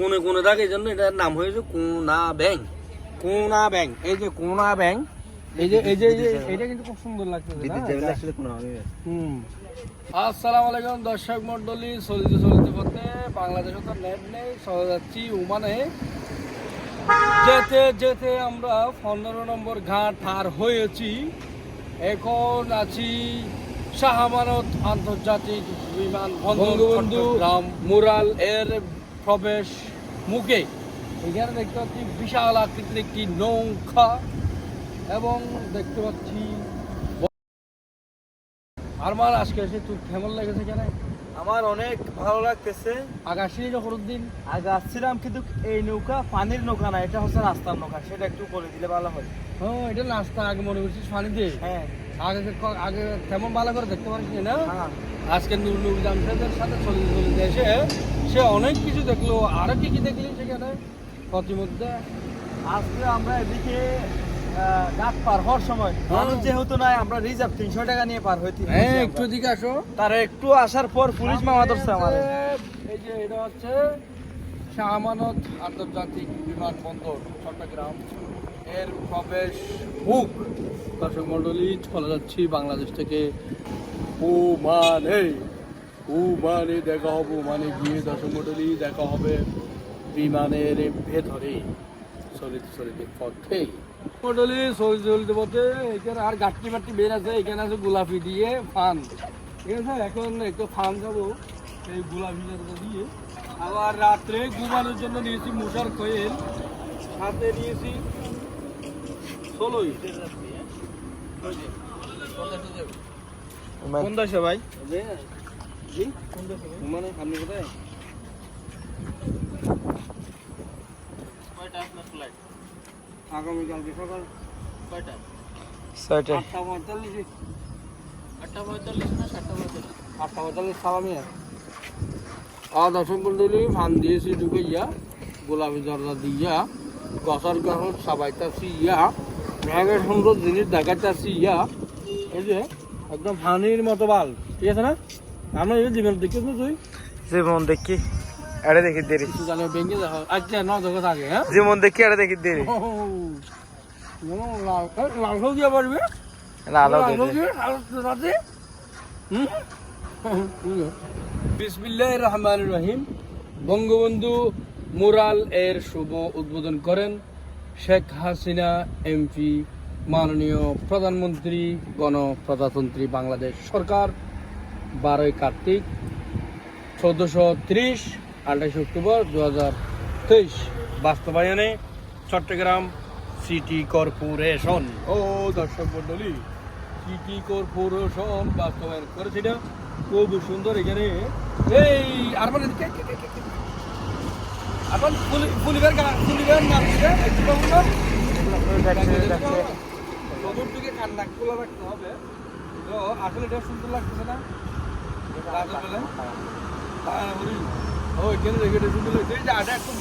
কোনে কোনে থাকে এই জন্য এটার নাম হয়েছে কোনা ব্যাংক কোনা ব্যাংক এই যে কোনা ব্যাংক এই যে এই যে এই যে এটা কিন্তু খুব সুন্দর লাগছে হুম। আসসালামু আলাইকুম দর্শক মন্ডলী চলিতে চলিতে পথে। বাংলাদেশে তো নেট নেই চলে যাচ্ছি ওমানে যেতে যেতে আমরা পনেরো নম্বর ঘাট পার হয়েছি। এখন আছি শাহমানত আন্তর্জাতিক বিমান বঙ্গবন্ধু রাম মুরাল এর প্রবেশ মুখে। এখানে দেখতে পাচ্ছি বিশাল আকৃতির একটি নৌকা এবং দেখতে পাচ্ছি আরমান আজকে এসে তুই কেমন লেগেছে কেন আমার অনেক ভালো লাগতেছে। যখন দিন আগে আসছিলাম কিন্তু এই নৌকা পানির নৌকা না এটা হচ্ছে রাস্তার নৌকা সেটা একটু বলে দিলে ভালো হয়। হ্যাঁ এটা নাস্তা আগে মনে করছিস পানি দিয়ে হ্যাঁ। আগে আগে তেমন ভালো করে দেখতে পারিস না? হ্যাঁ। আজকে নুর নুর জামশেদের সাথে চলে চলে এসে সে অনেক কিছু দেখল। আরও কি কি দেখলি সেখানে? প্রতিমধ্যে? আজকে আমরা এদিকে পার হওয়ার সময়। মানুষ যেহেতু নাই আমরা রিজার্ভ তিনশো টাকা নিয়ে পার হইতে হ্যাঁ একটু দিকে আসো। তার একটু আসার পর পুলিশ মামা ধরছে আমার এই যে এটা হচ্ছে শাহমানত আন্তর্জাতিক বিমানবন্দর চট্টগ্রাম। এর প্রবেশ বুক দর্শক মন্ডলী চলে যাচ্ছি বাংলাদেশ থেকে। ওমানে ওমানে দেখা হবে ওমানে গিয়ে দর্শক মন্ডলী দেখা হবে বিমানের ভেতরে। চলিতে চলিতে পথে। মন্ডলী চলিতে চলিতে পথে। এখানে আর গাঠটি মাটি বের আছে, এখানে আছে গোলাপি দিয়ে ফান। ঠিক আছে, এখন একটু ফান যাব, এই গোলাপি দিয়ে। আবার রাত্রে ঘুমানোর জন্য নিয়েছি মশার কোয়েল সাথে নিয়েছি ষোলোই। কোন দেশে ভাই? মানে আপনি কোথায়? আগামীকালকে সকাল। কয়টা? ছয়টা আটটা পঁয়তাল্লিশ। আটটা পঁয়তাল্লিশ না সাতটা পঁয়তাল্লিশ? আটটা পঁয়তাল্লিশ সালামি আর। দর্শক মন্ডলী ফান দিয়েছি ঢুকে ইয়া গোলাপি দরজা দিয়া গছর গছর সাবাইতাছি ইয়া। মেঘের সুন্দর জিনিস দেখাইতাছি ইয়া। এই যে একদম ফানির মতো বাল ঠিক আছে না? আমরা এই জীবন দেখিস না তুই? জীবন দেখি এটা দেখি দেরি। জানে ব্যাংকে দেখা আচ্ছা ন জগৎ আগে হ্যাঁ? জীবন দেখি এটা দেখি দেরি। লাল লাল সব দিয়ে পারবে? লাল বিসমিল্লাহ রহমান রহিম। বঙ্গবন্ধু মুরাল এর শুভ উদ্বোধন করেন শেখ হাসিনা এমপি, মাননীয় প্রধানমন্ত্রী, গণপ্রজাতন্ত্রী বাংলাদেশ সরকার, বারোই কার্তিক, চোদ্দোশো ত্রিশ, আঠাশে অক্টোবর দু হাজার তেইশ। বাস্তবায়নে চট্টগ্রাম সিটি কর্পোরেশন। ও দর্শক মন্ডলী সিটি কর্পোরেশন বাস্তবায়ন করেছিল খুব সুন্দর এখানে। এই, আর মানে এখন একটু খোলা রাখতে হবে। তো এটা সুন্দর না?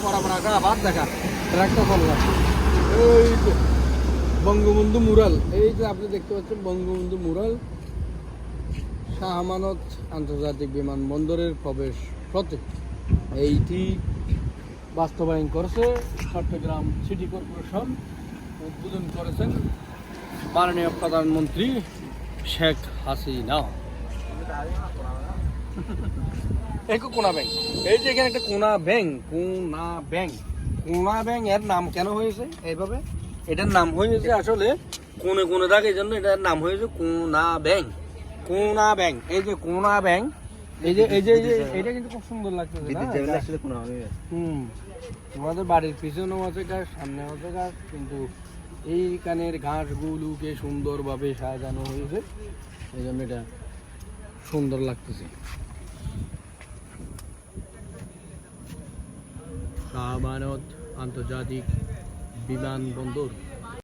বড় বড় আটা আবার দেখা। একটা বঙ্গবন্ধু মুরাল। এই যে আপনি দেখতে পাচ্ছেন বঙ্গবন্ধু মুরাল। শাহ আমানত আন্তর্জাতিক বিমানবন্দরের প্রবেশ পথে। এইটি বাস্তবায়ন করেছে চট্টগ্রাম সিটি কর্পোরেশন। উদ্বোধন করেছেন মাননীয় প্রধানমন্ত্রী শেখ হাসিনা। এই কোনা ব্যাংক, এই যে এখানে একটা কোনা ব্যাংক কোনা ব্যাংক। কোনা ব্যাংক এর নাম কেন হয়েছে এইভাবে? এটার নাম হয়েছে আসলে কোনে কোনে থাকে, এই জন্য এটার নাম হয়েছে কোনা ব্যাংক। কোনা ব্যাংক, এই যে কোনা ব্যাংক এই যে এই যে এটা কিন্তু খুব সুন্দর লাগছে হুম। আমাদের বাড়ির পিছনেও আছে গাছ সামনেও আছে গাছ কিন্তু এই কানের ঘাসগুলোকে সুন্দরভাবে সাজানো হয়েছে। এই জন্য এটা সুন্দর লাগতেছে। শাহবানত আন্তর্জাতিক বিমানবন্দর।